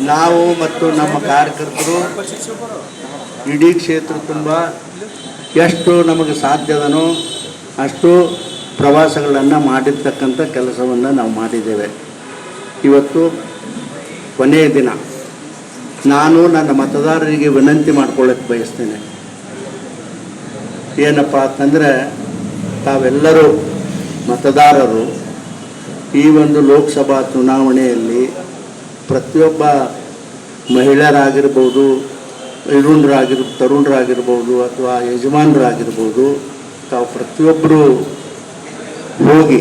ನಾವು ಮತ್ತು ನಮ್ಮ ಕಾರ್ಯಕರ್ತರು ಇಡೀ ಕ್ಷೇತ್ರ ತುಂಬ ಎಷ್ಟು ನಮಗೆ ಸಾಧ್ಯದನೋ ಅಷ್ಟು ಪ್ರವಾಸಗಳನ್ನು ಮಾಡಿರ್ತಕ್ಕಂಥ ಕೆಲಸವನ್ನು ನಾವು ಮಾಡಿದ್ದೇವೆ. ಇವತ್ತು ಕೊನೆಯ ದಿನ. ನಾನು ನನ್ನ ಮತದಾರರಿಗೆ ವಿನಂತಿ ಮಾಡ್ಕೊಳ್ಳೋಕ್ಕೆ ಬಯಸ್ತೇನೆ. ಏನಪ್ಪ ಅಂತಂದರೆ ತಾವೆಲ್ಲರೂ ಮತದಾರರು ಈ ಒಂದು ಲೋಕಸಭಾ ಚುನಾವಣೆಯಲ್ಲಿ ಪ್ರತಿಯೊಬ್ಬ ಮಹಿಳೆಯರಾಗಿರ್ಬೋದು ಇರುಣರಾಗಿರ್ ತರುಣರಾಗಿರ್ಬೋದು ಅಥವಾ ಯಜಮಾನರಾಗಿರ್ಬೋದು, ತಾವು ಪ್ರತಿಯೊಬ್ಬರು ಹೋಗಿ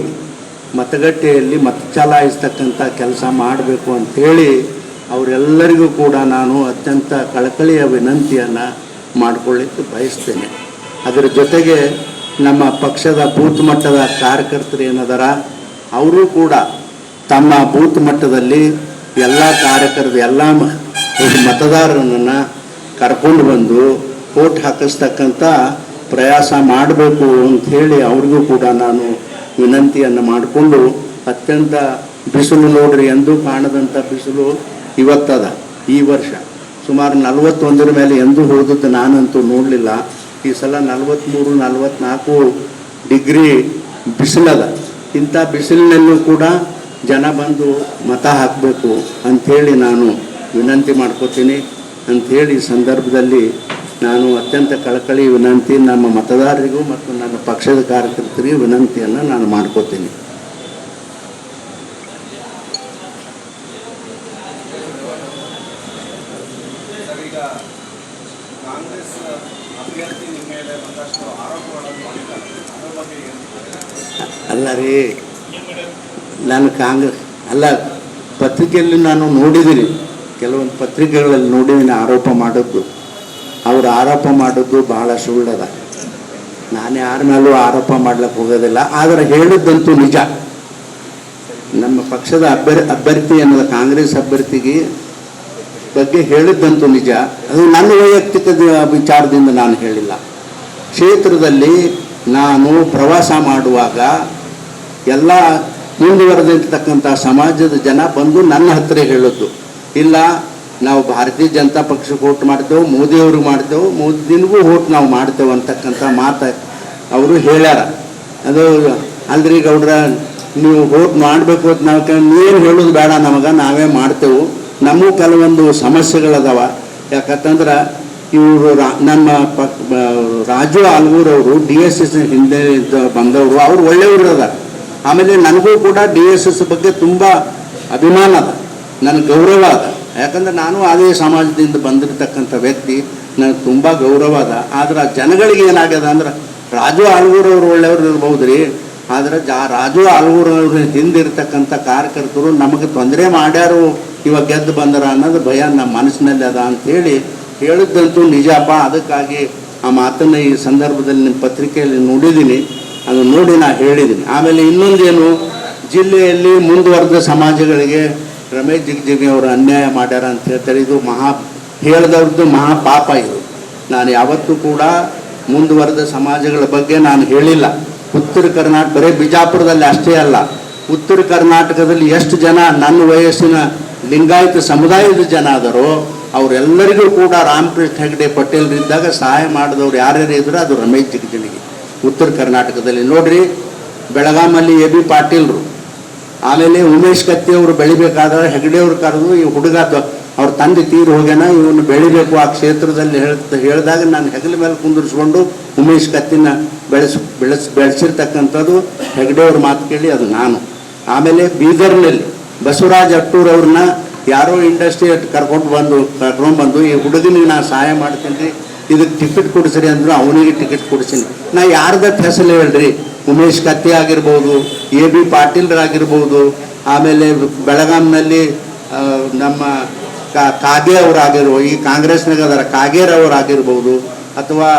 ಮತಗಟ್ಟೆಯಲ್ಲಿ ಮತ ಚಲಾಯಿಸ್ತಕ್ಕಂಥ ಕೆಲಸ ಮಾಡಬೇಕು ಅಂಥೇಳಿ ಅವರೆಲ್ಲರಿಗೂ ಕೂಡ ನಾನು ಅತ್ಯಂತ ಕಳಕಳಿಯ ವಿನಂತಿಯನ್ನು ಮಾಡಿಕೊಳ್ಳಿಕ್ಕೆ ಬಯಸ್ತೇನೆ. ಅದರ ಜೊತೆಗೆ ನಮ್ಮ ಪಕ್ಷದ ಬೂತ್ ಮಟ್ಟದ ಕಾರ್ಯಕರ್ತರು ಏನದಾರ, ಅವರು ಕೂಡ ತಮ್ಮ ಬೂತ್ ಮಟ್ಟದಲ್ಲಿ ಎಲ್ಲ ಕಾರ್ಯಕರ್ತರು ಎಲ್ಲ ಮತದಾರರನ್ನು ಕರ್ಕೊಂಡು ಬಂದು ಓಟ್ ಹಾಕಿಸ್ತಕ್ಕಂಥ ಪ್ರಯಾಸ ಮಾಡಬೇಕು ಅಂಥೇಳಿ ಅವ್ರಿಗೂ ಕೂಡ ನಾನು ವಿನಂತಿಯನ್ನು ಮಾಡಿಕೊಂಡು ಅತ್ಯಂತ ಬಿಸಿಲು ನೋಡ್ರಿ ಎಂದೂ ಕಾಣದಂಥ ಬಿಸಿಲು ಇವತ್ತದ, ಈ ವರ್ಷ. ಸುಮಾರು ನಲವತ್ತೊಂದರ ಮೇಲೆ ಎಂದೂ ಹೋದದ್ದು ನಾನಂತೂ ನೋಡಲಿಲ್ಲ. ಈ ಸಲ ನಲವತ್ತ್ಮೂರು ನಲವತ್ತ್ನಾಲ್ಕು ಡಿಗ್ರಿ ಬಿಸಿಲದ. ಇಂಥ ಬಿಸಿಲಿನಲ್ಲೂ ಕೂಡ ಜನ ಬಂದು ಮತ ಹಾಕಬೇಕು ಅಂಥೇಳಿ ನಾನು ವಿನಂತಿ ಮಾಡ್ಕೋತೀನಿ. ಅಂಥೇಳಿ ಈ ಸಂದರ್ಭದಲ್ಲಿ ನಾನು ಅತ್ಯಂತ ಕಳಕಳಿ ವಿನಂತಿ ನಮ್ಮ ಮತದಾರರಿಗೂ ಮತ್ತು ನನ್ನ ಪಕ್ಷದ ಕಾರ್ಯಕರ್ತರಿಗೂ ವಿನಂತಿಯನ್ನು ನಾನು ಮಾಡ್ಕೋತೀನಿ. ಅಲ್ಲ ರೀ ನಾನು ಕಾಂಗ್ರೆಸ್ ಅಲ್ಲ, ಪತ್ರಿಕೆಯಲ್ಲಿ ನಾನು ನೋಡಿದ್ದೀನಿ. ಕೆಲವೊಂದು ಪತ್ರಿಕೆಗಳಲ್ಲಿ ನೋಡಿದ್ದೀನಿ ಆರೋಪ ಮಾಡೋದು ಅವರು ಆರೋಪ ಮಾಡೋದು ಬಹಳ ಸುಳ್ಳದ ನಾನು ಯಾರ ಮೇಲೂ ಆರೋಪ ಮಾಡ್ಲಿಕ್ಕೆ ಹೋಗೋದಿಲ್ಲ. ಆದರೆ ಹೇಳಿದ್ದಂತೂ ನಿಜ. ನಮ್ಮ ಪಕ್ಷದ ಅಭ್ಯರ್, ಅಭ್ಯರ್ಥಿ ಅನ್ನೋದು ಕಾಂಗ್ರೆಸ್ ಅಭ್ಯರ್ಥಿಗೆ ಬಗ್ಗೆ ಹೇಳಿದ್ದಂತೂ ನಿಜ. ಅದು ನನ್ನ ವೈಯಕ್ತಿಕ ವಿಚಾರದಿಂದ ನಾನು ಹೇಳಿಲ್ಲ. ಕ್ಷೇತ್ರದಲ್ಲಿ ನಾನು ಪ್ರವಾಸ ಮಾಡುವಾಗ ಎಲ್ಲ ಮುಂದುವರೆದಿರ್ತಕ್ಕಂಥ ಸಮಾಜದ ಜನ ಬಂದು ನನ್ನ ಹತ್ತಿರ ಹೇಳೋದು, ಇಲ್ಲ, ನಾವು ಭಾರತೀಯ ಜನತಾ ಪಕ್ಷಕ್ಕೆ ಓಟ್ ಮಾಡ್ತೇವೆ ಮೋದಿಯವ್ರಿಗೆ ಮಾಡ್ತೇವೆ ಮೋದಿನಿಗೂ ಓಟ್ ನಾವು ಮಾಡ್ತೇವೆ ಅಂತಕ್ಕಂಥ ಮಾತು ಅವರು ಹೇಳ್ಯಾರ. ಅದು ಅಲ್ರಿ ಗೌಡ್ರ, ನೀವು ಓಟ್ ಮಾಡಬೇಕು ಅಂತ ನಾವು ನೀವೇನು ಹೇಳೋದು ಬೇಡ ನಮಗೆ, ನಾವೇ ಮಾಡ್ತೇವೆ. ನಮಗೂ ಕೆಲವೊಂದು ಸಮಸ್ಯೆಗಳದಾವ. ಯಾಕಂತಂದ್ರೆ ಇವರು ನಮ್ಮ ಪಕ್ ರಾಜು ಆಲ್ಗೂರವರು, ಡಿ ಎಸ್ ಎಸ್ ಹಿಂದೆ ಬಂದವರು, ಅವ್ರು ಒಳ್ಳೆಯವರು ಅದ ಆಮೇಲೆ ನನಗೂ ಕೂಡ ಡಿ ಎಸ್ ಎಸ್ ಬಗ್ಗೆ ತುಂಬ ಅಭಿಮಾನ ಅದ. ನನ್ನ ಗೌರವ ಅದ. ಯಾಕಂದ್ರೆ ನಾನು ಅದೇ ಸಮಾಜದಿಂದ ಬಂದಿರತಕ್ಕಂಥ ವ್ಯಕ್ತಿ, ನನಗೆ ತುಂಬ ಗೌರವ ಅದ. ಆದ್ರೆ ಜನಗಳಿಗೆ ಏನಾಗ್ಯದ ಅಂದ್ರೆ, ರಾಜು ಆಲ್ಗೂರ್ ಒಳ್ಳೆಯವ್ರು ಇರ್ಬೋದು ರೀ ಆದ್ರೆ ಜಾ ರಾಜು ಆಲ್ಗೂರ್ ಹಿಂದಿರ್ತಕ್ಕಂಥ ಕಾರ್ಯಕರ್ತರು ನಮಗೆ ತೊಂದರೆ ಮಾಡ್ಯಾರು ಇವಾಗ ಗೆದ್ದು ಬಂದರ ಅನ್ನೋದು ಭಯ ನಮ್ಮ ಮನಸ್ಸಿನಲ್ಲಿ ಅದ ಅಂಥೇಳಿ ಹೇಳಿದ್ದಂತೂ ನಿಜಪ್ಪ ಅದಕ್ಕಾಗಿ ಆ ಮಾತನ್ನು ಈ ಸಂದರ್ಭದಲ್ಲಿ ನಿಮ್ಮ ಪತ್ರಿಕೆಯಲ್ಲಿ ನೋಡಿದ್ದೀನಿ. ಅದು ನೋಡಿ ನಾನು ಹೇಳಿದ್ದೀನಿ. ಆಮೇಲೆ ಇನ್ನೊಂದೇನು, ಜಿಲ್ಲೆಯಲ್ಲಿ ಮುಂದುವರೆದ ಸಮಾಜಗಳಿಗೆ ರಮೇಶ್ ಜಿಗ್ಜಿಗಿ ಅವರು ಅನ್ಯಾಯ ಮಾಡ್ಯಾರ ಅಂತ ಹೇಳ್ತಾರೆ. ಇದು ಮಹಾ ಹೇಳಿದವ್ರದ್ದು ಮಹಾ ಪಾಪ ಇದು. ನಾನು ಯಾವತ್ತೂ ಕೂಡ ಮುಂದುವರೆದ ಸಮಾಜಗಳ ಬಗ್ಗೆ ನಾನು ಹೇಳಿಲ್ಲ. ಉತ್ತರ ಕರ್ನಾಟಕ, ಬರೀ ಬಿಜಾಪುರದಲ್ಲಿ ಅಷ್ಟೇ ಅಲ್ಲ. ಉತ್ತರ ಕರ್ನಾಟಕದಲ್ಲಿ ಎಷ್ಟು ಜನ ನನ್ನ ವಯಸ್ಸಿನ ಲಿಂಗಾಯತ ಸಮುದಾಯದ ಜನ ಆದರೂ, ಅವರೆಲ್ಲರಿಗೂ ಕೂಡ ರಾಮಕೃಷ್ಣ ಹೆಗಡೆ ಪಟೇಲ್ರಿದ್ದಾಗ ಸಹಾಯ ಮಾಡಿದವ್ರು ಯಾರ್ಯಾರು ಇದ್ರೆ ಅದು ರಮೇಶ್ ಜಿಗಜಿಣಿಗೆ ಉತ್ತರ ಕರ್ನಾಟಕದಲ್ಲಿ. ನೋಡ್ರಿ ಬೆಳಗಾಮಲ್ಲಿ ಎ ಬಿ ಪಾಟೀಲ್ರು, ಆಮೇಲೆ ಉಮೇಶ್ ಕತ್ತಿ ಅವರು ಬೆಳಿಬೇಕಾದ್ರೆ ಹೆಗಡೆ ಅವ್ರು ಕರೆದು ಈ ಹುಡುಗ ಅವ್ರ ತಂದೆ ತೀರು ಹೋಗ್ಯಾನ, ಇವನು ಬೆಳಿಬೇಕು ಆ ಕ್ಷೇತ್ರದಲ್ಲಿ ಹೇಳಿದಾಗ ನಾನು ಹೆಗಲ ಮೇಲೆ ಕುಂದಿರಿಸ್ಕೊಂಡು ಉಮೇಶ್ ಕತ್ತಿನ ಬೆಳೆಸ್ ಬೆಳೆಸ್, ಬೆಳೆಸಿರ್ತಕ್ಕಂಥದ್ದು ಹೆಗಡೆ ಅವ್ರ ಮಾತು ಕೇಳಿ ಅದು ನಾನು. ಆಮೇಲೆ ಬೀದರ್ನಲ್ಲಿ ಬಸವರಾಜ್ ಅಟ್ಟೂರ್ ಅವ್ರನ್ನ ಯಾರೋ ಇಂಡಸ್ಟ್ರಿ ಕರ್ಕೊಂಡು ಬಂದು ಕರ್ಕೊಂಡು ಬಂದು ಈ ಹುಡುಗನಿಗೆ ನಾನು ಸಹಾಯ ಮಾಡ್ತೀನಿ. ಇದಕ್ಕೆ ಟಿಕೆಟ್ ಕೊಡಿಸ್ರಿ ಅಂದ್ರೆ ಅವನಿಗೆ ಟಿಕೆಟ್ ಕೊಡಿಸಿನಿ. ನಾ ಯಾರ್ದತ್ ಹೆಸರು ಹೇಳ್ರಿ? ಉಮೇಶ್ ಕತ್ತಿ ಆಗಿರ್ಬೋದು, ಎ ಬಿ ಪಾಟೀಲ್ರಾಗಿರ್ಬೋದು ಆಮೇಲೆ ಬೆಳಗಾಂನಲ್ಲಿ ನಮ್ಮ ಕಾಗೆ ಅವರಾಗಿರ್ಬೋದು ಈ ಕಾಂಗ್ರೆಸ್ನಾಗ ಅದರ, ಕಾಗೇರ್ ಅವರಾಗಿರ್ಬೋದು ಅಥವಾ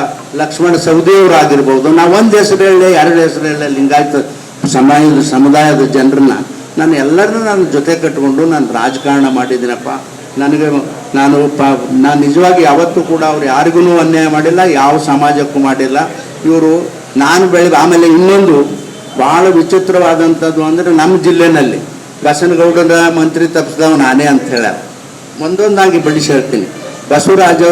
ಲಕ್ಷ್ಮಣ ಸವದಿ ಅವರಾಗಿರ್ಬೋದು ನಾ ಒಂದು ಹೆಸರು ಹೇಳಿ ಎರಡು ಹೆಸರು ಹೇಳಿ ಲಿಂಗಾಯತ ಸಮಾಜದ ಸಮುದಾಯದ ಜನರನ್ನ. ನಾನು ಎಲ್ಲರನ್ನೂ ನಾನು ಜೊತೆ ಕಟ್ಕೊಂಡು ನಾನು ರಾಜಕಾರಣ ಮಾಡಿದ್ದೀನಪ್ಪ. ನನಗೆ ನಾನು ಪ, ನಾನು ನಿಜವಾಗಿ ಯಾವತ್ತೂ ಕೂಡ ಅವ್ರು ಯಾರಿಗೂ ಅನ್ಯಾಯ ಮಾಡಿಲ್ಲ, ಯಾವ ಸಮಾಜಕ್ಕೂ ಮಾಡಿಲ್ಲ. ಇವರು ನಾನು ಬೆಳೆದ, ಆಮೇಲೆ ಇನ್ನೊಂದು ಭಾಳ ವಿಚಿತ್ರವಾದಂಥದ್ದು ಅಂದರೆ ನಮ್ಮ ಜಿಲ್ಲೆನಲ್ಲಿ ಬಸನಗೌಡರ ಮಂತ್ರಿ ತಪ್ಪಿಸಿದವ ನಾನೇ ಅಂತ ಹೇಳ ಒಂದೊಂದಾಗಿ ಬಿಡಿಸಿ ಹೇಳ್ತೀನಿ. ಬಸವರಾಜ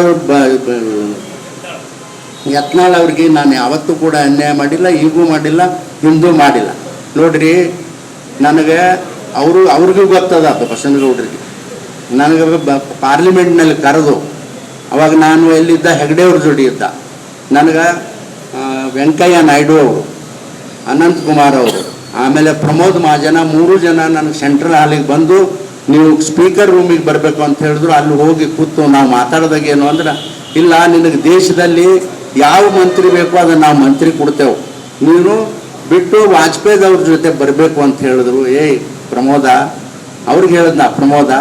ಯತ್ನಾಳ್ ಅವ್ರಿಗೆ ನಾನು ಯಾವತ್ತೂ ಕೂಡ ಅನ್ಯಾಯ ಮಾಡಿಲ್ಲ, ಈಗೂ ಮಾಡಿಲ್ಲ, ಹಿಂದೂ ಮಾಡಿಲ್ಲ. ನೋಡ್ರಿ, ನನಗೆ ಅವರು, ಅವ್ರಿಗೂ ಗೊತ್ತದ ಬಸನಗೌಡರಿಗೆ. ನನಗೆ ಪಾರ್ಲಿಮೆಂಟ್ನಲ್ಲಿ ಕರೆದು, ಅವಾಗ ನಾನು ಎಲ್ಲಿದ್ದ, ಹೆಗ್ಡೆಯವ್ರ ಜೋಡಿ ಇದ್ದ. ನನಗೆ ವೆಂಕಯ್ಯ ನಾಯ್ಡು ಅವರು ಅನಂತಕುಮಾರ್ ಅವರು, ಆಮೇಲೆ ಪ್ರಮೋದ್ ಮಹಾಜನ, ಮೂರು ಜನ ನನಗೆ ಸೆಂಟ್ರಲ್ ಹಾಲಿಗೆ ಬಂದು, ನೀವು ಸ್ಪೀಕರ್ ರೂಮಿಗೆ ಬರಬೇಕು ಅಂತ ಹೇಳಿದ್ರು, ಅಲ್ಲಿ ಹೋಗಿ ಕೂತು ನಾವು ಮಾತಾಡಿದಾಗ ಏನು ಅಂದ್ರೆ, ಇಲ್ಲ, ನಿನಗೆ ದೇಶದಲ್ಲಿ ಯಾವ ಮಂತ್ರಿ ಬೇಕೋ ಅದನ್ನು ನಾವು ಮಂತ್ರಿ ಕೊಡ್ತೇವೆ. ನೀನು ಬಿಟ್ಟು ವಾಜಪೇಯಿ ಅವ್ರ ಜೊತೆ ಬರಬೇಕು ಅಂತ ಹೇಳಿದ್ರು. ಏಯ್, ಪ್ರಮೋದ, ಅವ್ರಿಗೆ ಹೇಳಿದ್ನ, ಪ್ರಮೋದ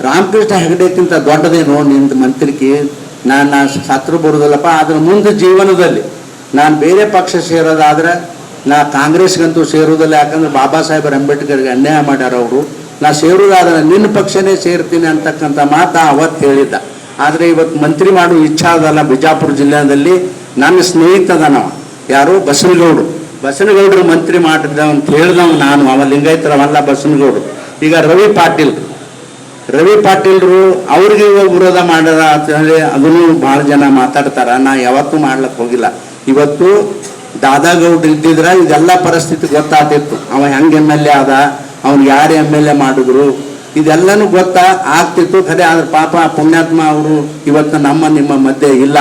ರಾಮಕೃಷ್ಣ ಹೆಗಡೆಕ್ಕಿಂತ ದೊಡ್ಡದೇನು ನಿಂದು ಮಂತ್ರಿಕೆ, ನಾನು ನಾನು ಸತ್ರು ಬರೋದಲ್ಲಪ್ಪ ಅದ್ರ ಮುಂದೆ ಜೀವನದಲ್ಲಿ ನಾನು ಬೇರೆ ಪಕ್ಷ ಸೇರೋದಾದ್ರೆ ನಾ ಕಾಂಗ್ರೆಸ್ಗಂತೂ ಸೇರೋದಿಲ್ಲ ಯಾಕಂದ್ರೆ ಬಾಬಾ ಸಾಹೇಬ್ ಅಂಬೇಡ್ಕರ್ಗೆ ಅನ್ಯಾಯ ಮಾಡ್ಯಾರ ಅವರು. ನಾ ಸೇರೋದಾದ್ರೆ ನಿನ್ನ ಪಕ್ಷನೇ ಸೇರ್ತೀನಿ ಅಂತಕ್ಕಂಥ ಮಾತು ಅವತ್ತು ಹೇಳಿದ್ದ. ಆದರೆ ಇವತ್ತು ಮಂತ್ರಿ ಮಾಡೋ ಇಚ್ಛಾ ಅದಲ್ಲ ಬಿಜಾಪುರ ಜಿಲ್ಲೆಯಲ್ಲಿ. ನನ್ನ ಸ್ನೇಹಿತದ ನಾವು ಯಾರು? ಬಸನಗೌಡರು. ಬಸನಗೌಡರು ಮಂತ್ರಿ ಮಾಡಿದ ಅಂತ ಹೇಳ್ದವ್ ನಾನು, ಅವ ಲಿಂಗಾಯತರವಲ್ಲ ಬಸನಗೌಡರು. ಈಗ ರವಿ ಪಾಟೀಲ್ ರವಿ ಪಾಟೀಲ್ರು ಅವ್ರಿಗೆ ವಿರೋಧ ಮಾಡ್ಯಾರ ಅಂತ ಹೇಳಿ ಅದನ್ನು ಭಾಳ ಜನ ಮಾತಾಡ್ತಾರ. ನಾ ಯಾವತ್ತೂ ಮಾಡ್ಲಕ್ಕೆ ಹೋಗಿಲ್ಲ. ಇವತ್ತು ದಾದಾಗೌಡ್ರು ಇದ್ದಿದ್ರೆ ಇದೆಲ್ಲ ಪರಿಸ್ಥಿತಿ ಗೊತ್ತಾಗ್ತಿತ್ತು. ಅವ ಹೆಂಗೆ ಎಂ ಎಲ್ ಎ ಆದ, ಅವ್ನು ಯಾರು ಎಂ ಎಲ್ ಎ ಮಾಡಿದ್ರು, ಇದೆಲ್ಲನೂ ಗೊತ್ತಾ ಆಗ್ತಿತ್ತು. ಖರೆ ಆದ್ರೆ ಪಾಪ ಪುಣ್ಯಾತ್ಮ ಅವರು ಇವತ್ತು ನಮ್ಮ ನಿಮ್ಮ ಮಧ್ಯೆ ಇಲ್ಲ.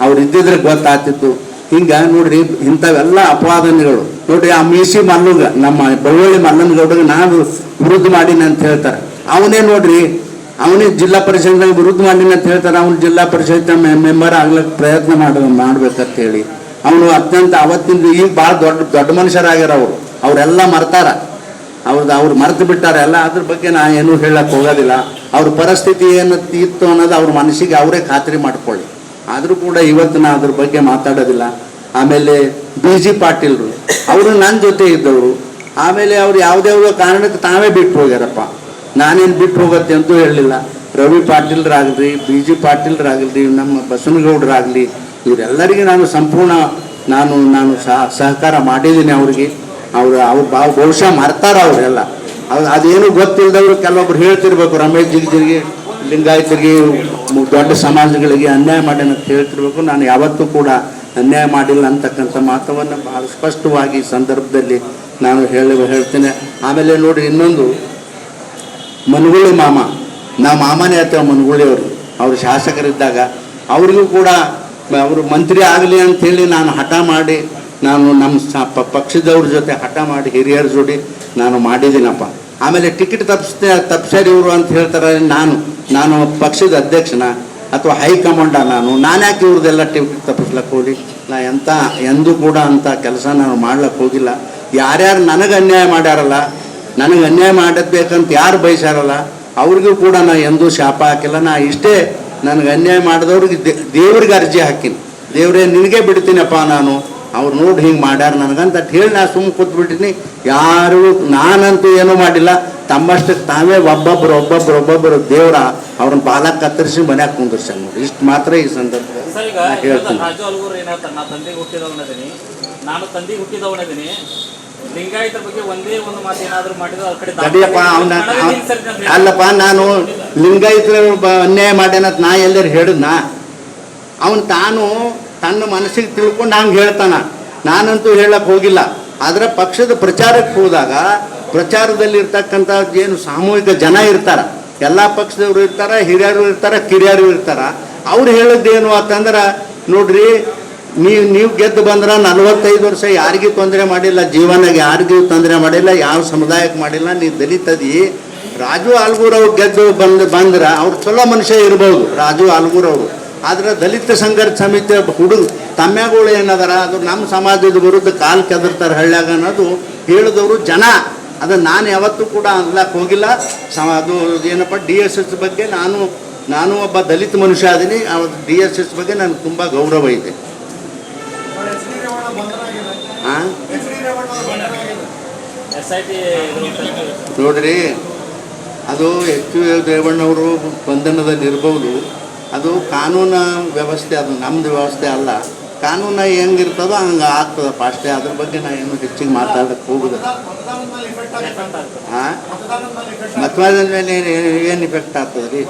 ಅವ್ರು ಇದ್ದಿದ್ರೆ ಗೊತ್ತಾಗ್ತಿತ್ತು. ಹಿಂಗೆ ನೋಡ್ರಿ ಇಂಥವೆಲ್ಲ ಅಪವಾದನೆಗಳು. ನೋಡ್ರಿ ಆ ಮೀಸಿ ಮಲ್ಲುಗ, ನಮ್ಮ ಬಳ್ಳುಳ್ಳಿ ಮಲ್ಲನಗೌಡಗೆ ನಾನು ವಿರುದ್ಧ ಮಾಡೀನಿ ಅಂತ ಹೇಳ್ತಾರೆ. ಅವನೇ ನೋಡ್ರಿ, ಅವನೇ ಜಿಲ್ಲಾ ಪರಿಷತ್ನಾಗ ವಿರುದ್ಧ ಮಾಡಿನ ಅಂತ ಹೇಳ್ತಾರೆ, ಅವ್ನು ಜಿಲ್ಲಾ ಪರಿಷತ್ ಮೆಂಬರ್ ಆಗ್ಲಿಕ್ಕೆ ಪ್ರಯತ್ನ ಮಾಡ, ಮಾಡ್ಬೇಕಂತ ಹೇಳಿ. ಅವನು ಅತ್ಯಂತ ಅವತ್ತಿಂದ ಈಗ ಭಾಳ ದೊಡ್ಡ ದೊಡ್ಡ ಮನುಷ್ಯರಾಗ್ಯಾರ ಅವರು. ಅವರೆಲ್ಲ ಮರ್ತಾರ. ಅವ್ರದ್ದು ಅವ್ರು ಮರೆತು ಬಿಟ್ಟಾರೆ, ಎಲ್ಲ ಅದ್ರ ಬಗ್ಗೆ ನಾ ಏನೂ ಹೇಳಕ್ ಹೋಗೋದಿಲ್ಲ. ಅವ್ರ ಪರಿಸ್ಥಿತಿ ಏನು ಇತ್ತು ಅನ್ನೋದು ಅವ್ರ ಮನಸ್ಸಿಗೆ ಅವರೇ ಖಾತ್ರಿ ಮಾಡ್ಕೊಳ್ಳಿ. ಆದರೂ ಕೂಡ ಇವತ್ತು ನಾ ಅದ್ರ ಬಗ್ಗೆ ಮಾತಾಡೋದಿಲ್ಲ. ಆಮೇಲೆ ಬಿ ಜಿ ಪಾಟೀಲ್ರು, ಅವರು ನನ್ನ ಜೊತೆ ಇದ್ದವರು. ಆಮೇಲೆ ಅವ್ರು ಯಾವುದ್ಯಾವುದೋ ಕಾರಣಕ್ಕೆ ತಾವೇ ಬಿಟ್ಟು ಹೋಗ್ಯಾರಪ್ಪ. ನಾನೇನು ಬಿಟ್ಟು ಹೋಗತ್ತೆ ಅಂತೂ ಹೇಳಲಿಲ್ಲ. ರವಿ ಪಾಟೀಲ್ರಾಗಲಿ, ಬಿ ಜಿ ಪಾಟೀಲ್ರಾಗಲಿ, ನಮ್ಮ ಬಸವನಗೌಡರಾಗಲಿ ಇವರೆಲ್ಲರಿಗೆ ನಾನು ಸಂಪೂರ್ಣ ನಾನು ನಾನು ಸಹ, ಸಹಕಾರ ಮಾಡಿದ್ದೀನಿ ಅವ್ರಿಗೆ. ಅವರು, ಅವ್ರು ಬಾ, ಬಹುಶಃ ಮರ್ತಾರ ಅವರೆಲ್ಲ. ಅದು, ಅದೇನು ಗೊತ್ತಿಲ್ಲದವ್ರು ಕೆಲವೊಬ್ರು ಹೇಳ್ತಿರ್ಬೇಕು, ರಮೇಶ್ ಜಿಗ್ಜಿಗೆ ಲಿಂಗಾಯತರಿಗೆ ದೊಡ್ಡ ಸಮಾಜಗಳಿಗೆ ಅನ್ಯಾಯ ಮಾಡಿ ಅಂತ ಹೇಳ್ತಿರ್ಬೇಕು. ನಾನು ಯಾವತ್ತೂ ಕೂಡ ಅನ್ಯಾಯ ಮಾಡಿಲ್ಲ ಅಂತಕ್ಕಂಥ ಮಾತವನ್ನು ಭಾಳ ಸ್ಪಷ್ಟವಾಗಿ ಸಂದರ್ಭದಲ್ಲಿ ನಾನು ಹೇಳಿ, ಹೇಳ್ತೇನೆ. ಆಮೇಲೆ ನೋಡಿ ಇನ್ನೊಂದು ಮನಗುಳಿ ಮಾಮ. ನಾವು ಮಾಮನೇ ಹೇಳ್ತೇವೆ ಮನಗುಳಿ ಅವರು. ಅವರು ಶಾಸಕರಿದ್ದಾಗ ಅವರಿಗೂ ಕೂಡ ಅವರು ಮಂತ್ರಿ ಆಗಲಿ ಅಂಥೇಳಿ ನಾನು ಹಠ ಮಾಡಿ, ನಾನು ನಮ್ಮ ಪಕ್ಷದವ್ರ ಜೊತೆ ಹಠ ಮಾಡಿ ಹಿರಿಯರ ಜೋಡಿ ನಾನು ಮಾಡಿದ್ದೀನಪ್ಪ. ಆಮೇಲೆ ಟಿಕೆಟ್ ತಪ್ಪಿಸ್ತೆ ತಪ್ಪಿಸ್ಯಾರ ಇವರು ಅಂತ ಹೇಳ್ತಾರೆ, ನಾನು ನಾನು ಪಕ್ಷದ ಅಧ್ಯಕ್ಷನ ಅಥವಾ ಹೈಕಮಾಂಡ ನಾನು ನಾನು ಯಾಕೆ ಇವ್ರದ್ದೆಲ್ಲ ಟಿಕೆಟ್ ತಪ್ಪಿಸ್ಲಕ್ಕೆ ಹೋಗಿ? ನಾ ಎಂಥ ಎಂದೂ ಕೂಡ ಅಂಥ ಕೆಲಸ ನಾನು ಮಾಡ್ಲಕ್ಕೆ ಹೋಗಿಲ್ಲ. ಯಾರ್ಯಾರು ನನಗೆ ಅನ್ಯಾಯ ಮಾಡ್ಯಾರಲ್ಲ ನನಗೆ ಅನ್ಯಾಯ ಮಾಡಬೇಕಂತ ಯಾರು ಬಯಸಾರಲ್ಲ ಅವ್ರಿಗೂ ಕೂಡ ನಾ ಎಂದೂ ಶಾಪ ಹಾಕಿಲ್ಲ. ನಾ ಇಷ್ಟೇ ನನಗೆ ಅನ್ಯಾಯ ಮಾಡಿದವ್ರಿಗೆ ದೇವ್ರಿಗೆ ಅರ್ಜಿ ಹಾಕಿನಿ. ದೇವ್ರೇ ನಿನಗೆ ಬಿಡ್ತೀನಪ್ಪ ನಾನು. ಅವ್ರು ನೋಡಿ ಹಿಂಗೆ ಮಾಡ್ಯಾರ ನನಗಂತ ಹೇಳಿ ನಾ ಸುಮ್ಮನೆ ಕೂತ್ಬಿಟ್ಟಿನಿ ಯಾರು ನಾನಂತೂ ಏನೂ ಮಾಡಿಲ್ಲ. ತಮ್ಮಷ್ಟಕ್ಕೆ ತಾವೇ ಒಬ್ಬೊಬ್ರು ಒಬ್ಬೊಬ್ರು ಒಬ್ಬೊಬ್ಬರು ದೇವ್ರ ಅವ್ರನ್ನ ಬಾಲ ಕತ್ತರಿಸಿ ಮನ್ಯಾಗ ಕುಂದಿರ್ಸ್ಯಾನ ನೋಡಿ. ಇಷ್ಟು ಮಾತ್ರ ಈ ಸಂದರ್ಭ ಹೇಳ್ತೀನಿ. ನಾನು ತಂದೆಗೆ ಹುಟ್ಟಿದವನದೀನಿ. ಲಿಂಗಾಯತರ ಬಗ್ಗೆ ಒಂದೇ ಒಂದು ಮಾತು ಏನಾದ್ರು ಮಾಡಿದ್ರೆ ಅವ್ರ ಕಡೆ ತಡಿಯಪ್ಪ ಅವನ ಕನ್ನಡ ನೀನ್ ಸರಿ ಅಂತ ಹೇಳಿ. ಅಲ್ಲಪ್ಪ ನಾನು ಲಿಂಗಾಯತರ ಅನ್ಯಾಯ ಮಾಡ್ಯಾನಂತ ನಾ ಎಲ್ಲರೂ ಹೇಳಿದ್ನ? ಅವನು ತಾನು ತನ್ನ ಮನಸ್ಸಿಗೆ ತಿಳ್ಕೊಂಡು ಹಂಗೆ ಹೇಳ್ತಾನ. ನಾನಂತೂ ಹೇಳಕ್ಕೆ ಹೋಗಿಲ್ಲ. ಆದರೆ ಪಕ್ಷದ ಪ್ರಚಾರಕ್ಕೆ ಹೋದಾಗ ಪ್ರಚಾರದಲ್ಲಿ ಇರ್ತಕ್ಕಂಥ ಏನು ಸಾಮೂಹಿಕ ಜನ ಇರ್ತಾರ. ಎಲ್ಲ ಪಕ್ಷದವರು ಇರ್ತಾರ ಹಿರಿಯರು ಇರ್ತಾರ ಕಿರಿಯರು ಇರ್ತಾರ. ಅವ್ರು ಹೇಳಿದ್ದೇನು ಅಂತಂದ್ರೆ ನೋಡ್ರಿ ನೀವು ನೀವು ಗೆದ್ದು ಬಂದ್ರೆ ನಲವತ್ತೈದು ವರ್ಷ ಯಾರಿಗೂ ತೊಂದರೆ ಮಾಡಿಲ್ಲ ಜೀವನಾಗ ಯಾರಿಗೂ ತೊಂದರೆ ಮಾಡಿಲ್ಲ, ಯಾವ ಸಮುದಾಯಕ್ಕೆ ಮಾಡಿಲ್ಲ, ನೀವು ದಲಿತದಿ. ರಾಜು ಆಲ್ಗೂರ್ ಅವ್ರು ಗೆದ್ದು ಬಂದು, ಬಂದ್ರೆ ಅವ್ರು ಚಲೋ ಮನುಷ್ಯ ಇರ್ಬೋದು, ರಾಜು ಆಲ್ಗೂರ್ ಅವರು. ಆದ್ರೆ ದಲಿತ ಸಂಘರ್ಷ ಸಮಿತಿ ಹುಡುಗ ತಮ್ಮ್ಯಾಗಳು ಏನದಾರ, ಅದು ನಮ್ಮ ಸಮಾಜದ ವಿರುದ್ಧ ಕಾಲು ಕೆದರ್ತಾರೆ ಹಳ್ಳ್ಯಾಗ ಅನ್ನೋದು ಹೇಳಿದವರು ಜನ. ಅದು ನಾನು ಯಾವತ್ತೂ ಕೂಡ ಅನ್ಲಕ್ಕೆ ಹೋಗಿಲ್ಲ. ಸಮ, ಅದು ಏನಪ್ಪ, ಡಿ ಎಸ್ ಎಸ್ ಬಗ್ಗೆ ನಾನು ನಾನು ಒಬ್ಬ ದಲಿತ ಮನುಷ್ಯ ಅದೀನಿ. ಡಿ ಎಸ್ ಎಸ್ ಬಗ್ಗೆ ನನಗೆ ತುಂಬ ಗೌರವ ಇದೆ. ನೋಡ್ರಿ, ಅದು ಎಚ್ ಯು ಬಂಧನದಲ್ಲಿ ಇರ್ಬೋದು. ಅದು ಕಾನೂನು ವ್ಯವಸ್ಥೆ, ಅದು ನಮ್ದು ವ್ಯವಸ್ಥೆ ಅಲ್ಲ. ಕಾನೂನು ಹೆಂಗಿರ್ತದೋ ಹಂಗೆ ಆಗ್ತದಪ್ಪ ಅಷ್ಟೇ. ಅದ್ರ ಬಗ್ಗೆ ನಾ ಏನು ಹೆಚ್ಚಿಗೆ ಮಾತಾಡಕ್ಕೆ ಹೋಗುದ ಮತದಾನದ ಮೇಲೆ ಏನು ಇಫೆಕ್ಟ್ ಆಗ್ತದೆ ರೀ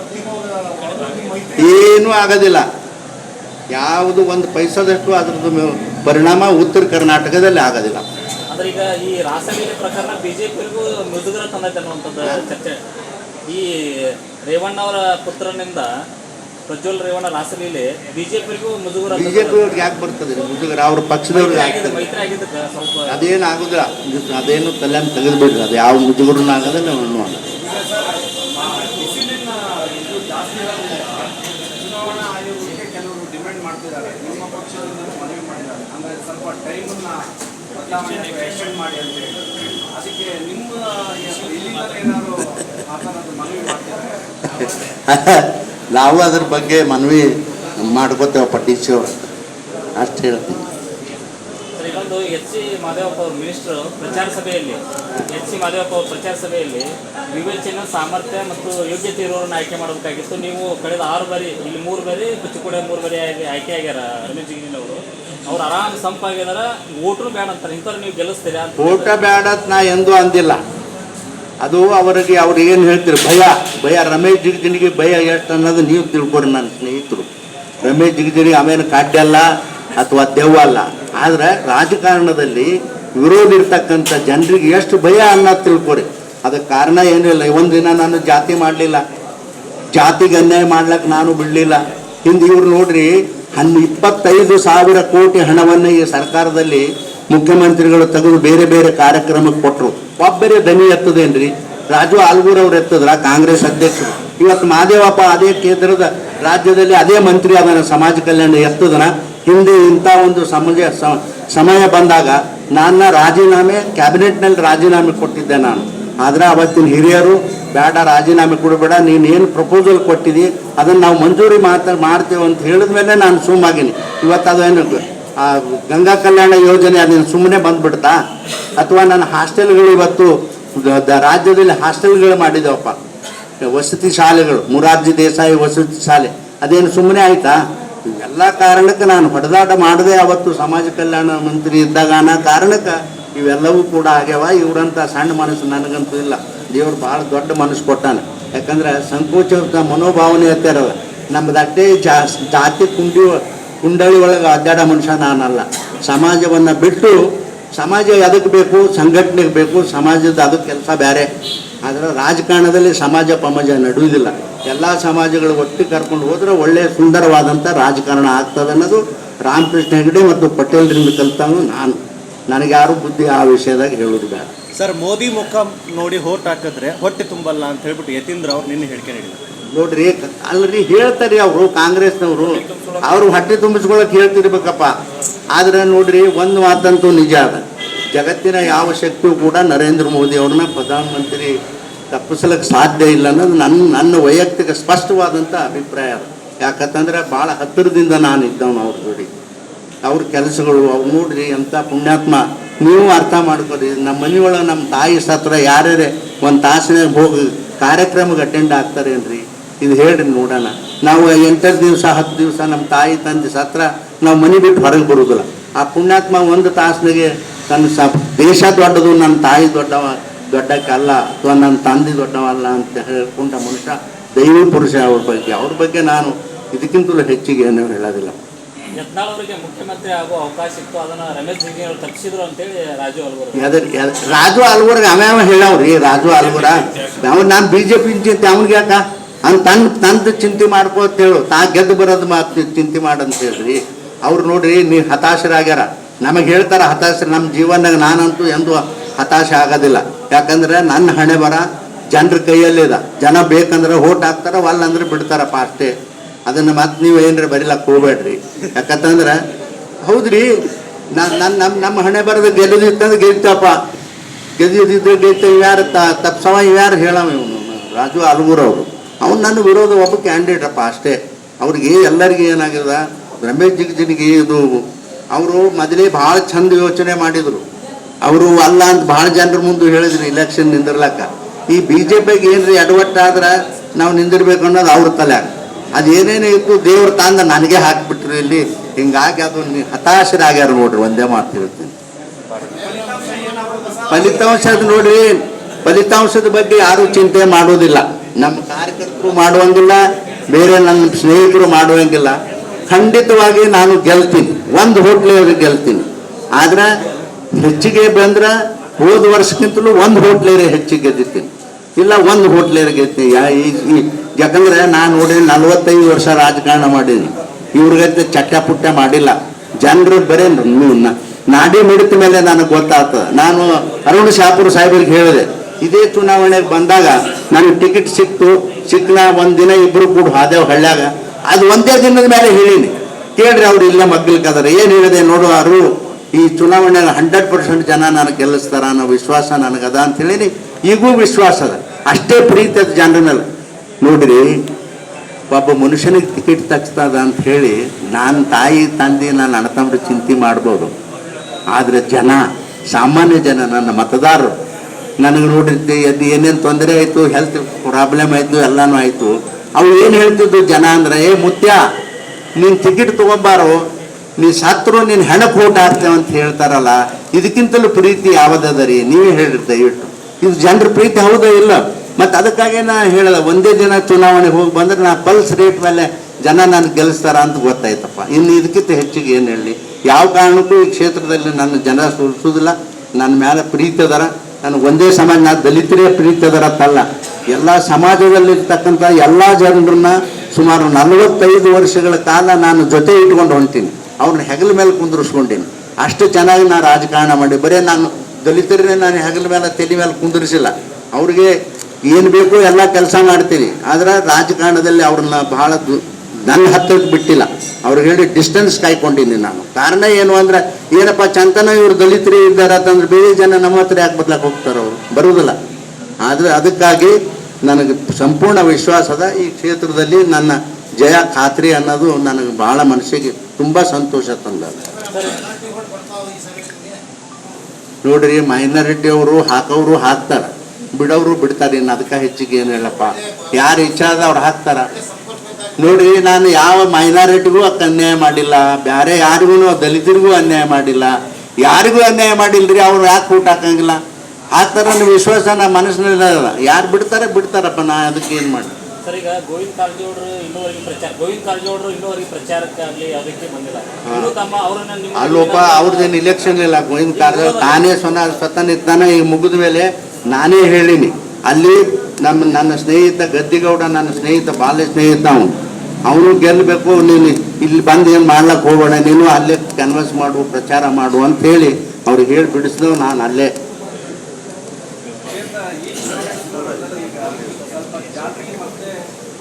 ಏನೂ ಆಗೋದಿಲ್ಲ. ಯಾವುದು ಒಂದು ಪೈಸಾದಷ್ಟು ಅದ್ರದ್ದು ಪರಿಣಾಮ ಉತ್ತರ ಕರ್ನಾಟಕದಲ್ಲಿ ಆಗೋದಿಲ್ಲ. ಈ ರೇವಣ್ಣ ಅವರ ಪುತ್ರನಿಂದ ಪ್ರಜ್ವಲ್ ರೇವಣ್ಣ ರಾಸಲೀಲೆ ಬಿಜೆಪಿಗೂ ಮುಜುಗರ ಬಿ ಜೆ ಪಿಯವ್ರಿಗೆ ಯಾಕೆ ಬರ್ತದೆ ಮುಜುಗರ ಅವ್ರ ಪಕ್ಷದವ್ರಿಗೆ ಆಗ್ತದೆ ಅದೇನು ಆಗೋದಿಲ್ಲ. ಅದೇನು ತಲೆಯನ್ನು ತೆಗೆದ್ಬಿಡ್ರಿ. ಅದು ಯಾವ ಮುಜುಗರನ್ನ ಆಗೋದಿಲ್ಲ ಅನ್ನೋ ಈಗ ಸರ್ ಆ, ಬಿಸಿಲಿನ ಇದು ಜಾಸ್ತಿ ಇರೋದ್ರಿಂದ ಚುನಾವಣಾ ಆಯೋಗಕ್ಕೆ ಕೆಲವರು ಡಿಮ್ಯಾಂಡ್ ಮಾಡ್ತಿದ್ದಾರೆ ನಿಮ್ಮ ಪಕ್ಷದಿಂದ ಮನವಿ ಮಾಡಿದ್ದಾರೆ ಅಂದ್ರೆ ಸ್ವಲ್ಪ ಟೈಮನ್ನ ಬದಲಾವಣೆ ಎಕ್ಸ್ಟೆಂಡ್ ಮಾಡಿ ಅಂತ ಹೇಳಿ. ಅದಕ್ಕೆ ನಿಮ್ಮ ಏನಾದ್ರು ಮನವಿ ಮಾಡ್ತಿದ್ದಾರೆ ನಾವು ಅದ್ರ ಬಗ್ಗೆ ಮನವಿ ಮಾಡ್ಕೋತೇವೆ ಪಟೀಶ್ ಅಷ್ಟು ಹೇಳ್ತೀನಿ. ಸರ್, ಇನ್ನೊಂದು ಎಚ್ ಸಿ ಮಾದೇವಪ್ಪ ಅವ್ರ ಮಿನಿಸ್ಟರ್ ಪ್ರಚಾರ ಸಭೆಯಲ್ಲಿ ಎಚ್ ಸಿ ಮಾದೇವಪ್ಪ ಅವ್ರ ಪ್ರಚಾರ ಸಭೆಯಲ್ಲಿ ವಿವೇಚನೆ ಸಾಮರ್ಥ್ಯ ಮತ್ತು ಯೋಗ್ಯತೆ ಇರೋರನ್ನ ಆಯ್ಕೆ ಮಾಡಬೇಕಾಗಿತ್ತು. ನೀವು ಕಳೆದ ಆರು ಬಾರಿ ಇಲ್ಲಿ ಮೂರು ಬಾರಿ ಕುಚಿಕೋಡೆ ಮೂರು ಬಾರಿ ಆಗಿ ಆಯ್ಕೆ ಆಗ್ಯಾರ ರಮೇಶ್ ಜಿಗಿನ ಅವರು ಅವ್ರು ಆರಾಮ್ ಸಂಪಾಗಿದಾರ ಓಟ್ರು ಬೇಡ ಅಂತಾರೆ. ಇಂಥವ್ರು ನೀವು ಗೆಲ್ಲಿಸ್ತೀರ ಊಟ ಬೇಡ ಅಂತ ನಾ ಎಂದೂ ಅಂದಿಲ್ಲ. ಅದು ಅವರಿಗೆ ಅವ್ರು ಏನು ಹೇಳ್ತೀರಿ? ಭಯ ಭಯ. ರಮೇಶ್ ಜಿಗಜಿಣಿಗೆ ಭಯ ಎಷ್ಟು ಅನ್ನೋದು ನೀವು ತಿಳ್ಕೊರಿ ನನ್ನ ಸ್ನೇಹಿತರು. ರಮೇಶ್ ಜಿಗಜಿಣಿ ಆಮೇಲೆ ಕಾಡ್ಯಲ್ಲ ಅಥವಾ ದೆವ್ವ ಅಲ್ಲ. ಆದರೆ ರಾಜಕಾರಣದಲ್ಲಿ ವಿರೋಧ ಇರ್ತಕ್ಕಂಥ ಜನರಿಗೆ ಎಷ್ಟು ಭಯ ಅನ್ನೋದು ತಿಳ್ಕೊರಿ. ಅದಕ್ಕೆ ಕಾರಣ ಏನಿಲ್ಲ ದಿನ ನಾನು ಜಾತಿ ಮಾಡಲಿಲ್ಲ. ಜಾತಿಗೆ ಅನ್ಯಾಯ ಮಾಡ್ಲಿಕ್ಕೆ ನಾನು ಬಿಡಲಿಲ್ಲ. ಹಿಂದೆ ಇವ್ರು ನೋಡ್ರಿ ಹನ್ ಇಪ್ಪತ್ತೈದು ಸಾವಿರ ಕೋಟಿ ಹಣವನ್ನು ಈ ಸರ್ಕಾರದಲ್ಲಿ ಮುಖ್ಯಮಂತ್ರಿಗಳು ತೆಗೆದು ಬೇರೆ ಬೇರೆ ಕಾರ್ಯಕ್ರಮಕ್ಕೆ ಕೊಟ್ಟರು ಒಬ್ಬರೇ ದನಿ ಎತ್ತದೇನ್ರಿ? ರಾಜು ಆಲ್ಗೂರ್ ಅವ್ರು ಎತ್ತದ್ರ? ಕಾಂಗ್ರೆಸ್ ಅಧ್ಯಕ್ಷರು. ಇವತ್ತು ಮಹಾದೇವಪ್ಪ ಅದೇ ಕೇಂದ್ರದ ರಾಜ್ಯದಲ್ಲಿ ಅದೇ ಮಂತ್ರಿ ಅದನ್ನ ಸಮಾಜ ಕಲ್ಯಾಣ ಎತ್ತದನ? ಹಿಂದೆ ಇಂಥ ಒಂದು ಸಮಾಜ ಸಮಯ ಬಂದಾಗ ನನ್ನ ರಾಜೀನಾಮೆ, ಕ್ಯಾಬಿನೆಟ್ನಲ್ಲಿ ರಾಜೀನಾಮೆ ಕೊಟ್ಟಿದ್ದೆ ನಾನು. ಆದ್ರೆ ಅವತ್ತಿನ ಹಿರಿಯರು ಬೇಡ, ರಾಜೀನಾಮೆ ಕೊಡಬೇಡ, ನೀನು ಏನು ಪ್ರಪೋಸಲ್ ಕೊಟ್ಟಿದ್ದಿ ಅದನ್ನು ನಾವು ಮಂಜೂರಿ ಮಾತಾ, ಮಾಡ್ತೇವೆ ಅಂತ ಹೇಳಿದ ಮೇಲೆ ನಾನು ಸುಮ್ಮಾಗೀನಿ. ಇವತ್ತು ಅದೇನು ಆ ಗಂಗಾ ಕಲ್ಯಾಣ ಯೋಜನೆ ಅದನ್ನು ಸುಮ್ಮನೆ ಬಂದ್ಬಿಡ್ತಾ? ಅಥವಾ ನನ್ನ ಹಾಸ್ಟೆಲ್ಗಳು ಇವತ್ತು ರಾಜ್ಯದಲ್ಲಿ ಹಾಸ್ಟೆಲ್ಗಳು ಮಾಡಿದವಪ್ಪ. ವಸತಿ ಶಾಲೆಗಳು, ಮುರಾರ್ಜಿ ದೇಸಾಯಿ ವಸತಿ ಶಾಲೆ, ಅದೇನು ಸುಮ್ಮನೆ ಆಯ್ತಾ? ಇವೆಲ್ಲ ಕಾರಣಕ್ಕೆ ನಾನು ಹೊಡೆದಾಟ ಮಾಡದೆ ಅವತ್ತು ಸಮಾಜ ಕಲ್ಯಾಣ ಮಂತ್ರಿ ಇದ್ದಾಗ ಅನ್ನೋ ಕಾರಣಕ್ಕೆ ಇವೆಲ್ಲವೂ ಕೂಡ ಆಗ್ಯಾವ, ಇವರಂತ ಸಣ್ಣ ಮನಸ್ಸು ನನಗಂತೂ ಇಲ್ಲ. ದೇವ್ರು ಭಾಳ ದೊಡ್ಡ ಮನಸ್ಸು ಕೊಟ್ಟಾನ. ಯಾಕಂದ್ರೆ ಸಂಕೋಚ ಮನೋಭಾವನೆ ಇರ್ತಾರಲ್ಲ ನಮ್ದು ಅಟ್ಟೆ ಜಾ ಜಾತಿ ಕುಂಡಿ ಕುಂಡಳಿ ಒಳಗೆ ಅಡ್ಡಾಡ ಮನುಷ್ಯ ನಾನಲ್ಲ. ಸಮಾಜವನ್ನು ಬಿಟ್ಟು ಸಮಾಜ ಅದಕ್ಕೆ ಬೇಕು, ಸಂಘಟನೆಗೆ ಬೇಕು, ಸಮಾಜದ ಅದಕ್ಕೆ ಕೆಲಸ ಬೇರೆ ಆದರೆ ರಾಜಕಾರಣದಲ್ಲಿ ಸಮಾಜ ಪಮಾಜ ನಡೆಯುವುದಿಲ್ಲ ಎಲ್ಲ ಸಮಾಜಗಳು ಒಟ್ಟು ಕರ್ಕೊಂಡು ಹೋದ್ರೆ ಒಳ್ಳೆಯ ಸುಂದರವಾದಂಥ ರಾಜಕಾರಣ ಆಗ್ತದೆ ಅನ್ನೋದು ರಾಮಕೃಷ್ಣ ಹೆಗಡೆ ಮತ್ತು ಪಟೇಲ್ರಿಂದ ಕಲಿತಾನು ನಾನು. ನನಗೆ ಬುದ್ಧಿ ಆ ವಿಷಯದಾಗ ಹೇಳೋದು ಬೇಡ. ಸರ್ ಮೋದಿ ಮುಖ ನೋಡಿ ಹೋಟ್ ಹಾಕಿದ್ರೆ ಹೊಟ್ಟೆ ತುಂಬಲ್ಲ ಅಂತ ಹೇಳ್ಬಿಟ್ಟು ಯತೀಂದ್ರ ಅವ್ರು ನಿನ್ನೆ ಹೇಳಿಕೆ ನೀಡಿದ್ರು. ನೋಡ್ರಿ, ಅಲ್ರಿ ಹೇಳ್ತಾರೆ ಅವರು, ಕಾಂಗ್ರೆಸ್ನವರು. ಅವರು ಹೊಟ್ಟೆ ತುಂಬಿಸ್ಕೊಳಕ್ ಹೇಳ್ತಿರ್ಬೇಕಪ್ಪ. ಆದ್ರೆ ನೋಡ್ರಿ, ಒಂದು ಮಾತಂತೂ ನಿಜ ಅದ. ಜಗತ್ತಿನ ಯಾವ ಶಕ್ತಿಯೂ ಕೂಡ ನರೇಂದ್ರ ಮೋದಿ ಅವ್ರನ್ನ ಪ್ರಧಾನಮಂತ್ರಿ ತಪ್ಪಿಸ್ಲಿಕ್ಕೆ ಸಾಧ್ಯ ಇಲ್ಲ ಅನ್ನೋದು ನನ್ನ ನನ್ನ ವೈಯಕ್ತಿಕ ಸ್ಪಷ್ಟವಾದಂಥ ಅಭಿಪ್ರಾಯ ಅದು. ಯಾಕಂತಂದ್ರೆ ಭಾಳ ಹತ್ತಿರದಿಂದ ನಾನು ಇದ್ದವನು ಅವ್ರ ಜೋಡಿ. ಅವ್ರ ಕೆಲಸಗಳು, ಅವ್ರು ನೋಡ್ರಿ ಎಂಥ ಪುಣ್ಯಾತ್ಮ. ನೀವು ಅರ್ಥ ಮಾಡ್ಕೊರಿ ನಮ್ಮ ಮನೆಯೊಳಗೆ ನಮ್ಮ ತಾಯಿ ಸತ್ರ ಯಾರ್ಯಾರೇ ಒಂದು ತಾಸಿನಾಗ ಹೋಗಿ ಕಾರ್ಯಕ್ರಮಕ್ಕೆ ಅಟೆಂಡ್ ಆಗ್ತಾರೇನ್ರಿ ಇದು ಹೇಳ್ರಿ ನೋಡೋಣ. ನಾವು ಎಂಟು ದಿವಸ, ಹತ್ತು ದಿವಸ ನಮ್ಮ ತಾಯಿ, ತಂದೆ ಸತ್ರ ನಾವು ಮನೆ ಬಿಟ್ಟು ಹೊರಗೆ ಬರೋದಿಲ್ಲ. ಆ ಪುಣ್ಯಾತ್ಮ ಒಂದು ತಾಸಿನಾಗೆ ನನ್ನ ಸ, ದೇಶ ದೊಡ್ಡದು ನನ್ನ ತಾಯಿ ದೊಡ್ಡವ ದೊಡ್ಡಕ್ಕಲ್ಲ ಅಥವಾ ನನ್ನ ತಂದೆ ದೊಡ್ಡವಲ್ಲ ಅಂತ ಹೇಳ್ಕೊಂಡ ಮನುಷ್ಯ ದೈವ ಪುರುಷ ಅವ್ರ ಬಗ್ಗೆ. ಅವ್ರ ಬಗ್ಗೆ ನಾನು ಇದಕ್ಕಿಂತಲೂ ಹೆಚ್ಚಿಗೆ ಏನೂ ಹೇಳೋದಿಲ್ಲ. ಮುಖ್ಯಮಂತ್ರಿ ಆಗೋ ಅವಕಾಶ ಇತ್ತು, ಅದನ್ನ ರಮೇಶ್ ಜಿಗಿಯವರು ತಪ್ಪಿಸಿದ್ರು ಅಂತೇಳಿ ರಾಜು ಅಲ್ವರ್ ರಾಜು ಅಲ್ವರ್ಗೆ ಅವ ಹೇಳವ್ರಿ? ರಾಜು ಅಲ್ವರ ಅವ್ನು ನಾನು ಬಿ ಜೆ ಪಿ ಚಿಂತೆ ಅವ್ನಿಗೆ ಯಾಕ? ಅವ್ನು ತನ್ನ ತಂದು ಚಿಂತೆ ಮಾಡ್ಕೋತ ಹೇಳು. ತಾ ಗೆದ್ದು ಬರೋದು ಮಾತು ಚಿಂತೆ ಮಾಡಂತ ಹೇಳ್ರಿ. ಅವ್ರು ನೋಡ್ರಿ, ನೀವು ಹತಾಶರಾಗ್ಯಾರ. ನಮಗೆ ಹೇಳ್ತಾರ ಹತಾಶ ನಮ್ಮ ಜೀವನದಾಗ ನಾನಂತೂ ಎಂದೂ ಹತಾಶ ಆಗೋದಿಲ್ಲ. ಯಾಕಂದ್ರೆ ನನ್ನ ಹಣೆ ಬರ ಜನರ ಕೈಯಲ್ಲಿದೆ. ಜನ ಬೇಕಂದ್ರೆ ಓಟ್ ಹಾಕ್ತಾರೆ ವಲ್ಲ ಅಂದ್ರೆ ಬಿಡ್ತಾರಪ್ಪ ಅಷ್ಟೇ. ಅದನ್ನ ಮತ್ತೆ ನೀವು ಏನ್ರಿ ಬರೀಲಕ್ಕೆ ಹೋಗ್ಬೇಡ್ರಿ. ಯಾಕಂತಂದ್ರೆ, ಹೌದ್ರಿ ನಾನು ನನ್ನ ನಮ್ಮ ನಮ್ಮ ಹಣೆ ಬರದ ಗೆಲ್ಲದಿತ್ತಂದ್ರೆ ಗೆಲ್ತಪ್ಪ ಗೆದ್ದಿದ್ದಿದ್ರೆ ಗೆಲ್ತೇವೆ ಯಾರು ತಪ್ಸವ ಯಾರು ಹೇಳವ ಇವನು. ರಾಜು ಅವರು. ಅವ್ನು ನನ್ನ ವಿರೋಧ ಒಬ್ಬ ಕ್ಯಾಂಡಿಡೇಟ್ ಅಪ್ಪ ಅಷ್ಟೇ. ಅವ್ರಿಗೆ ಎಲ್ಲರಿಗೆ ಏನಾಗ್ಯದ ರಮೇಶ್ ಜಿಗಜಿನಿಗೆ ಇದು ಅವರು ಮೊದಲೇ ಭಾಳ ಚಂದ ಯೋಚನೆ ಮಾಡಿದರು. ಅವರು ಅಲ್ಲ ಅಂತ ಭಾಳ ಜನರ ಮುಂದೆ ಹೇಳಿದ್ರು ಇಲೆಕ್ಷನ್ ನಿಂದಿರ್ಲಕ್ಕ. ಈ ಬಿ ಜೆ ಪಿಗೆ ಏನ್ರಿ ಎಡವಟ್ಟಾದ್ರೆ ನಾವು ನಿಂದಿರ್ಬೇಕು ಅನ್ನೋದು ಅವ್ರ ತಲೆ ಅದು ಏನೇನೇ ಇತ್ತು, ದೇವ್ರ ತಂದ ನನಗೆ ಹಾಕ್ಬಿಟ್ರು ಇಲ್ಲಿ. ಹಿಂಗಾಗಿ ಅದು ನೀವು ಹತಾಶರಾಗ್ಯಾರ ನೋಡ್ರಿ, ಒಂದೇ ಮಾತಿರ್ತೀನಿ ಫಲಿತಾಂಶದ ನೋಡ್ರಿ, ಫಲಿತಾಂಶದ ಬಗ್ಗೆ ಯಾರು ಚಿಂತೆ ಮಾಡೋದಿಲ್ಲ. ನಮ್ಮ ಕಾರ್ಯಕರ್ತರು ಮಾಡುವಂಗಿಲ್ಲ, ಬೇರೆ ನನ್ನ ಸ್ನೇಹಿತರು ಮಾಡುವಂಗಿಲ್ಲ. ಖಂಡಿತವಾಗಿ ನಾನು ಗೆಲ್ತೀನಿ, ಒಂದು ಹೋಟ್ಲೆಯವ್ರಿಗೆ ಗೆಲ್ತೀನಿ. ಆದ್ರೆ ಹೆಚ್ಚಿಗೆ ಬಂದ್ರೆ ಹೋದ ವರ್ಷಕ್ಕಿಂತಲೂ ಒಂದು ಹೋಟ್ಲೇರೆ ಹೆಚ್ಚಿಗೆ ಗೆದ್ದಿದ್ದೀನಿ. ಇಲ್ಲ, ಒಂದು ಹೋಟ್ಲೇರೆ ಈ- ಯಾಕಂದ್ರೆ ನಾನು ನೋಡಿ ನಲವತ್ತೈದು ವರ್ಷ ರಾಜಕಾರಣ ಮಾಡೀನಿ ಇವ್ರಿಗಂತೆ ಚಟ್ಟ ಪುಟ್ಟ ಮಾಡಿಲ್ಲ. ಜನರು ಬರೇ ನಾಡಿ ಮಿಡಿತ ಮೇಲೆ ನನಗೆ ಗೊತ್ತಾಗ್ತದೆ. ನಾನು ಅರುಣ್ ಶಾಪುರ್ ಸಾಹೇಬರಿಗೆ ಹೇಳಿದೆ, ಇದೇ ಚುನಾವಣೆಗೆ ಬಂದಾಗ ನನಗೆ ಟಿಕೆಟ್ ಸಿಕ್ತು, ಸಿಕ್ಕನ ಒಂದು ದಿನ ಇಬ್ಬರು ಕೂಡ ಹಾದೇವ್ ಹಳ್ಳ್ಯಾಗ, ಅದು ಒಂದೇ ದಿನದ ಮೇಲೆ ಹೇಳೀನಿ. ಕೇಳ್ರಿ ಅವ್ರು ಇಲ್ಲ ಮಗ್ಲಿಕ್ಕಾದ್ರೆ ಏನು ಹೇಳಿದೆ ನೋಡು ಅರು, ಈ ಚುನಾವಣೆಗೆ ಹಂಡ್ರೆಡ್ ಪರ್ಸೆಂಟ್ ಜನ ನನಗೆ ಗೆಲ್ಲಿಸ್ತಾರ ಅನ್ನೋ ವಿಶ್ವಾಸ ನನಗದ ಅಂತ ಹೇಳೀನಿ. ಈಗೂ ವಿಶ್ವಾಸ ಅದ. ಅಷ್ಟೇ ಪ್ರೀತಿ ಅದ ಜನರ ಮೇಲೆ. ನೋಡ್ರಿ, ಒಬ್ಬ ಮನುಷ್ಯನಿಗೆ ಟಿಕೆಟ್ ತಗ್ಸ್ತದ ಅಂತ ಹೇಳಿ, ನಾನು ತಾಯಿ, ತಂದೆ, ನಾನು ತಮ್ಮ ಚಿಂತೆ ಮಾಡ್ಬೋದು. ಆದರೆ ಜನ, ಸಾಮಾನ್ಯ ಜನ, ನನ್ನ ಮತದಾರರು, ನನಗೆ ನೋಡಿದ್ದೆ ಅದು ಏನೇನು ತೊಂದರೆ ಆಯಿತು ಹೆಲ್ತ್ ಪ್ರಾಬ್ಲಮ್ ಆಯಿತು, ಎಲ್ಲನೂ ಆಯಿತು. ಅವು ಏನು ಹೇಳ್ತಿದ್ದು ಜನ ಅಂದ್ರೆ, ಏ ಮುತ್ಯ, ನೀನು ಟಿಕೆಟ್ ತೊಗೊಂಬಾರು ನೀ ಸತ್ರು, ನೀನು ಹೆಣಕ್ಕೆ ಓಟ್ ಹಾಕ್ತೇವೆ ಅಂತ ಹೇಳ್ತಾರಲ್ಲ, ಇದಕ್ಕಿಂತಲೂ ಪ್ರೀತಿ ಯಾವುದದ ರೀ ನೀವೇ ಹೇಳಿರಿ ಇಟ್ಟು ಇದು ಜನರ ಪ್ರೀತಿ ಹೌದೋ ಇಲ್ಲ? ಮತ್ತು ಅದಕ್ಕಾಗಿ ನಾ ಹೇಳಲ್ಲ, ಒಂದೇ ದಿನ ಚುನಾವಣೆಗೆ ಹೋಗಿ ಬಂದ್ರೆ ನಾ ಪಲ್ಸ್ ರೇಟ್ ಮೇಲೆ ಜನ ನನ್ನ ಗೆಲ್ಲಿಸ್ತಾರ ಅಂತ ಗೊತ್ತಾಯ್ತಪ್ಪ. ಇನ್ನು ಇದಕ್ಕಿಂತ ಹೆಚ್ಚಿಗೆ ಏನು ಹೇಳಿ, ಯಾವ ಕಾರಣಕ್ಕೂ ಈ ಕ್ಷೇತ್ರದಲ್ಲಿ ನನ್ನ ಜನ ಸೋಲಿಸೋದಿಲ್ಲ ನನ್ನ ಮೇಲೆ ಪ್ರೀತಿ ಅದರ ನನಗೆ ಒಂದೇ ಸಮಾಜ, ನಾ ದಲಿತರೇ ಪ್ರೀತಿ ಅದರ ಅಂತಲ್ಲ ಎಲ್ಲ ಸಮಾಜದಲ್ಲಿರ್ತಕ್ಕಂಥ ಎಲ್ಲ ಜನರನ್ನ ಸುಮಾರು ನಲವತ್ತೈದು ವರ್ಷಗಳ ಕಾಲ ನಾನು ಜೊತೆ ಇಟ್ಕೊಂಡು ಹೊಂಟೀನಿ. ಅವ್ರನ್ನ ಹೆಗಲ ಮೇಲೆ ಕುಂದಿರಿಸ್ಕೊಂಡೀನಿ. ಅಷ್ಟು ಚೆನ್ನಾಗಿ ನಾನು ರಾಜಕಾರಣ ಮಾಡಿ, ಬರೀ ನಾನು ದಲಿತರನ್ನೇ ನಾನು ಹೆಗಲ ಮೇಲೆ, ತಲೆ ಮೇಲೆ ಕುಂದಿರಿಸಿಲ್ಲ. ಅವ್ರಿಗೆ ಏನು ಬೇಕು ಎಲ್ಲ ಕೆಲಸ ಮಾಡ್ತೀನಿ. ಆದ್ರೆ ರಾಜಕಾರಣದಲ್ಲಿ ಅವ್ರನ್ನ ಬಹಳ ನನ್ನ ಹತ್ತಿರಕ್ಕೆ ಬಿಟ್ಟಿಲ್ಲ. ಅವ್ರಿಗೆ ಹೇಳಿ ಡಿಸ್ಟೆನ್ಸ್ ಕಾಯ್ಕೊಂಡಿನಿ ನಾನು. ಕಾರಣ ಏನು ಅಂದ್ರೆ, ಏನಪ್ಪ ಚಂತನ ಇವರು ದಲಿತರು ಇದ್ದಾರೆ ಅಂತಂದ್ರೆ ಬೇರೆ ಜನ ನಮ್ಮ ಹತ್ರ ಯಾಕೆ ಬದಲಾಗಿ ಹೋಗ್ತಾರೆ ಬರುವುದಿಲ್ಲ ಆದರೆ ಅದಕ್ಕಾಗಿ ನನಗೆ ಸಂಪೂರ್ಣ ವಿಶ್ವಾಸದ ಈ ಕ್ಷೇತ್ರದಲ್ಲಿ ನನ್ನ ಜಯ ಖಾತ್ರಿ ಅನ್ನೋದು ನನಗೆ ಬಹಳ ಮನಸ್ಸಿಗೆ ತುಂಬ ಸಂತೋಷ ತಂದ ನೋಡ್ರಿ ಮೈನಾರಿಟಿ ಅವರು ಹಾಕೋರು ಹಾಕ್ತಾರ. ಬಿಡೋರು ಬಿಡ್ತಾರೆ ಇನ್ನು ಅದಕ್ಕೆ ಹೆಚ್ಚಿಗೆ ಏನು ಹೇಳಪ್ಪ. ಯಾರು ಇಚ್ಛಾದ ಅವ್ರು ಹಾಕ್ತಾರ. ನೋಡಿ, ನಾನು ಯಾವ ಮೈನಾರಿಟಿಗೂ ಅಕ್ಕ ಅನ್ಯಾಯ ಮಾಡಿಲ್ಲ. ಬೇರೆ ಯಾರಿಗೂ ದಲಿತರಿಗೂ ಅನ್ಯಾಯ ಮಾಡಿಲ್ಲ. ಯಾರಿಗೂ ಅನ್ಯಾಯ ಮಾಡಿಲ್ಲರಿ ಅವ್ರು ಯಾಕೆ ಊಟ ಹಾಕಂಗಿಲ್ಲ? ಆ ಥರ ವಿಶ್ವಾಸ ನಮ್ಮ ಮನಸ್ಸಿನಲ್ಲಿ ಯಾರು ಬಿಡ್ತಾರೆ, ಬಿಡ್ತಾರಪ್ಪ. ನಾ ಅದಕ್ಕೆ ಏನು ಮಾಡಿ ಸರ್ ಈಗ ಗೋವಿಂದ ಕಾರಜೋಳರು ಇನ್ನೂವರೆಗೆ ಪ್ರಚಾರ ಗೋವಿಂದ ಕಾರಜೋಳರು ಇನ್ನೂವರೆಗೆ ಪ್ರಚಾರಕ್ಕಾಗಲಿ ಅದಕ್ಕೆ ಬಂದಿಲ್ಲ. ಇನ್ನು ತಮ್ಮ ಅವರನ್ನ ನಿಮ್ಮ ಅಲ್ಲೋಪ ಅವ್ರದ್ದೇನು ಇಲೆಕ್ಷನ್ ಇಲ್ಲ ಗೋವಿಂದ ಕಾರಜೋಳ ತಾನೇ ಸ್ವನ ಸ್ವತಃ ನಿಂತಾನೆ ಈಗ ಮುಗಿದ ಮೇಲೆ ನಾನೇ ಹೇಳೀನಿ. ಅಲ್ಲಿ ನಮ್ಮ ನನ್ನ ಸ್ನೇಹಿತ ಗದ್ದಿಗೌಡ ನನ್ನ ಸ್ನೇಹಿತ ಬಾಲ್ಯ ಸ್ನೇಹಿತ ಅವನು. ಅವನು ಗೆಲ್ಲಬೇಕು ನೀನು ಇಲ್ಲಿ ಬಂದು ಏನು ಮಾಡ್ಲಕ್ಕೆ ಹೋಗೋಣ ನೀನು ಅಲ್ಲೇ ಕನ್ವರ್ಸ್ ಮಾಡು ಪ್ರಚಾರ ಮಾಡು ಅಂತ ಹೇಳಿ ಅವ್ರಿಗೆ ಹೇಳಿ ಬಿಡಿಸಿದವು ನಾನು ಅಲ್ಲೇ ಕೇಂದ್ರ ಈ ಚುನಾವಣೆ ಸಂದರ್ಭದಲ್ಲಿ ಈಗ ಸ್ವಲ್ಪ ಜಾತ್ರೆಗೆ ಮತ್ತೆ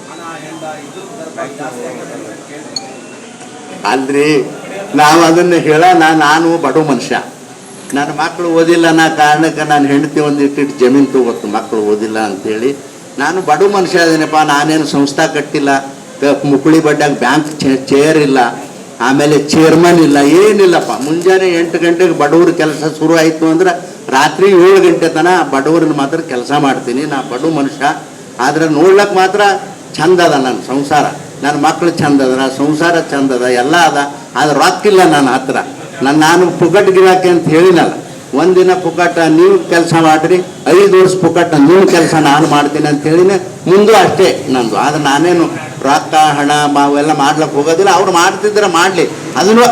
ಹಣ ಹೆಂಡ ಇದು ದರ ಜಾಸ್ತಿ ಆಗಿದೆ ಅಂತ ಕೇಳ್ತೀನಿ ಅಲ್ರಿ, ನಾವು ಅದನ್ನು ಹೇಳೋಣ, ನಾನು ಬಡವ ಮನುಷ್ಯ. ನನ್ನ ಮಕ್ಕಳು ಓದಿಲ್ಲ ನಾ ಕಾರಣಕ್ಕೆ ನಾನು ಹೆಂಡತಿ ಒಂದು ಇಟ್ಟಿಟ್ಟು ಜಮೀನು ತಗೋತು ಮಕ್ಕಳು ಓದಿಲ್ಲ ಅಂತೇಳಿ. ನಾನು ಬಡ ಮನುಷ್ಯ ಅದೇನಪ್ಪ, ನಾನೇನು ಸಂಸ್ಥಾ ಕಟ್ಟಿಲ್ಲ. ಮುಕುಳಿ ಬಡ್ಡಾಗ ಬ್ಯಾಂಕ್ ಚೇರ್ ಇಲ್ಲ. ಆಮೇಲೆ ಚೇರ್ಮನ್ ಇಲ್ಲ, ಏನಿಲ್ಲಪ್ಪ. ಮುಂಜಾನೆ ಎಂಟು ಗಂಟೆಗೆ ಬಡವ್ರ ಕೆಲಸ ಶುರು ಆಯಿತು ಅಂದ್ರೆ ರಾತ್ರಿ ಏಳು ಗಂಟೆ ತನಕ ಬಡವ್ರನ್ನ ಮಾತ್ರ ಕೆಲಸ ಮಾಡ್ತೀನಿ. ನಾ ಬಡ ಮನುಷ್ಯ. ಆದ್ರೆ ನೋಡ್ಲಕ್ಕೆ ಮಾತ್ರ ಚಂದದ ನನ್ನ ಸಂಸಾರ. ನನ್ನ ಮಕ್ಕಳು ಚಂದದ, ಸಂಸಾರ ಚಂದದ, ಎಲ್ಲ ಅದ. ಆದ್ರೆ ರೊಕ್ಕಿಲ್ಲ ನನ್ನ ಹತ್ರ. ನನ್ನ ನಾನು ಪುಕಟ್ ಗಿರಾಕಿ ಅಂತ ಹೇಳಿನಲ್ಲ. ಒಂದಿನ ಪುಕಟ ನೀವು ಕೆಲಸ ಮಾಡ್ರಿ, ಐದು ವರ್ಷ ಪುಕಟ ನೀವು ಕೆಲಸ ನಾನು ಮಾಡ್ತೀನಿ ಅಂತ ಹೇಳಿನೇ, ಮುಂದೂ ಅಷ್ಟೇ ನಂದು. ಆದ್ರೆ ನಾನೇನು ರೊಕ್ಕ, ಹಣ ಮಾವೆಲ್ಲ ಮಾಡ್ಲಕ್ಕೆ ಹೋಗೋದಿಲ್ಲ. ಅವ್ರು ಮಾಡ್ತಿದ್ರೆ ಮಾಡಲಿ. ಅದನ್ನು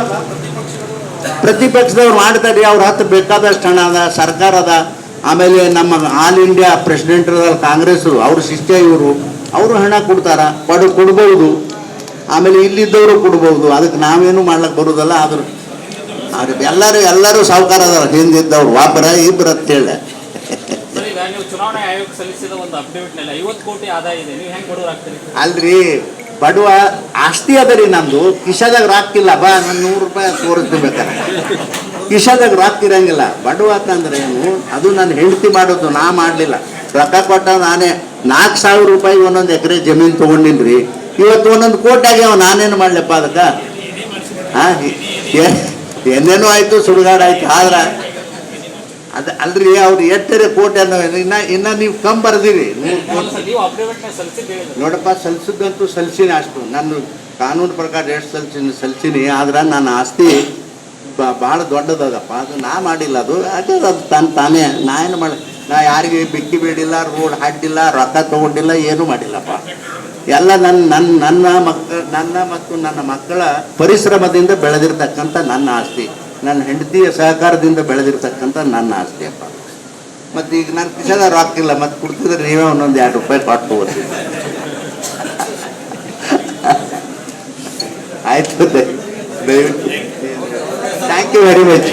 ಪ್ರತಿಪಕ್ಷದವ್ರು ಮಾಡ್ತಾರೆ ಅವ್ರ ಹತ್ರ ಬೇಕಾದಷ್ಟು ಹಣ ಅದ ಸರ್ಕಾರ ಆಮೇಲೆ ನಮ್ಮ ಆಲ್ ಇಂಡಿಯಾ ಪ್ರೆಸಿಡೆಂಟ್ ಕಾಂಗ್ರೆಸ್ ಅವ್ರ ಶಿಷ್ಯ ಇವರು. ಅವರು ಹಣ ಕೊಡ್ತಾರ? ಪಡ ಕೊಡ್ಬೋದು. ಆಮೇಲೆ ಇಲ್ಲಿದ್ದವರು ಕೊಡ್ಬೋದು. ಅದಕ್ಕೆ ನಾವೇನು ಮಾಡ್ಲಕ್ಕೆ ಬರೋದಲ್ಲ ಆದ್ರೆ. ಆದ್ರೆ ಎಲ್ಲರೂ ಎಲ್ಲರೂ ಸಾವುಕಾರ ಅದಾರ. ಹಿಂದಿದ್ದವ್ರು ಒಬ್ಬರ ಇಬ್ಬರು ಅಂತೇಳಿ ಚುನಾವಣಾ ಆಯೋಗಕ್ಕೆ ಸಲ್ಲಿಸಿದ ಒಂದು ಅಫಿಡವಿಟ್ನಲ್ಲಿ ಐವತ್ತು ಕೋಟಿ ಆದಾಯ ಇದೆ. ನೀವು ಹೆಂಗೆ ಬಡವ್ರು ಆಗ್ತೀರಿ ಅಲ್ರಿ ಬಡವ ಆಸ್ತಿ ಅದ ರೀ ನಂದು ಕಿಶಾದಾಗ ರಾಕ್ತಿಲ್ಲ ಬಾ ನಾನು ನೂರು ರೂಪಾಯಿ ತೋರಿಸ್ಬೇಕಾರೆ ಕಿಶಾದಾಗ ರಾಕ್ತಿರಂಗಿಲ್ಲ ಬಡವ ಅಂತಂದ್ರೆ ಏನು? ಅದು ನನ್ನ ಹೆಂಡತಿ ಮಾಡೋದು ನಾ ಮಾಡಲಿಲ್ಲ. ರೊಕ್ಕ ಕೊಟ್ಟ ನಾನೇ ನಾಲ್ಕು ಸಾವಿರ ರೂಪಾಯಿ ಒಂದೊಂದು ಎಕರೆ ಜಮೀನು ತೊಗೊಂಡಿನಿ ರೀ ಇವತ್ತು ಒಂದೊಂದು ಕೋಟಿ ಆಗ್ಯಾವ ನಾನೇನು ಮಾಡ್ಲಪ್ಪ ಅದಕ್ಕೆ? ಹಾಂ ಏನೇನೋ ಆಯಿತು ಸುಡುಗಾಡ ಆಯ್ತು ಆದ್ರೆ ಅದು ಅಲ್ರಿ ಅವ್ರು ಎಟ್ಟರೆ ಕೋಟಿ ಅನ್ನೋ ಇನ್ನ ಇನ್ನ ನೀವು ಕಮ್ ಬರ್ದಿರಿ. ನೋಡಪ್ಪ ಸಲ್ಸಿದ್ದಂತೂ ಸಲ್ಸಿನಿ ಅಷ್ಟು. ನಾನು ಕಾನೂನು ಪ್ರಕಾರ ಎಷ್ಟು ಸಲ್ಸಿನಿ ಸಲ್ಸಿನಿ ಆದ್ರೆ ನನ್ನ ಆಸ್ತಿ ಬಹಳ ಭಾಳ ದೊಡ್ಡದದಪ್ಪ. ಅದು ನಾ ಮಾಡಿಲ್ಲ ಅದು. ಅದೇ ಅದು ತಾನು ತಾನೇ ನಾ ಏನು ಮಾಡಿ ನಾ ಯಾರಿಗೆ ಬಿಟ್ಟಿ ಬೇಡಿಲ್ಲ ರೋಡ್ ಹಾಡಿಲ್ಲ ರೊಕ್ಕ ತಗೊಂಡಿಲ್ಲ, ಏನೂ ಮಾಡಿಲ್ಲಪ್ಪ. ಎಲ್ಲ ನನ್ನ ನನ್ನ ನನ್ನ ಮಕ್ಕ ನನ್ನ ಮತ್ತು ನನ್ನ ಮಕ್ಕಳ ಪರಿಶ್ರಮದಿಂದ ಬೆಳೆದಿರ್ತಕ್ಕಂಥ ನನ್ನ ಆಸ್ತಿ. ನನ್ನ ಹೆಂಡತಿಯ ಸಹಕಾರದಿಂದ ಬೆಳೆದಿರ್ತಕ್ಕಂಥ ನನ್ನ ಆಸ್ತಿ ಅಪ್ಪ. ಮತ್ತು ಈಗ ನನ್ನ ಕಿಶದ ರೊಕ್ಕ ಇಲ್ಲ ಮತ್ತು ಕೊಡ್ತಿದ್ರೆ ನೀವೇ ಒಂದೊಂದು ಎರಡು ರೂಪಾಯಿ ಕೊಟ್ಟು ಹೋಗ್ತೀವಿ ಆಯ್ತು ದಯವಿಟ್ಟು. Thank you very much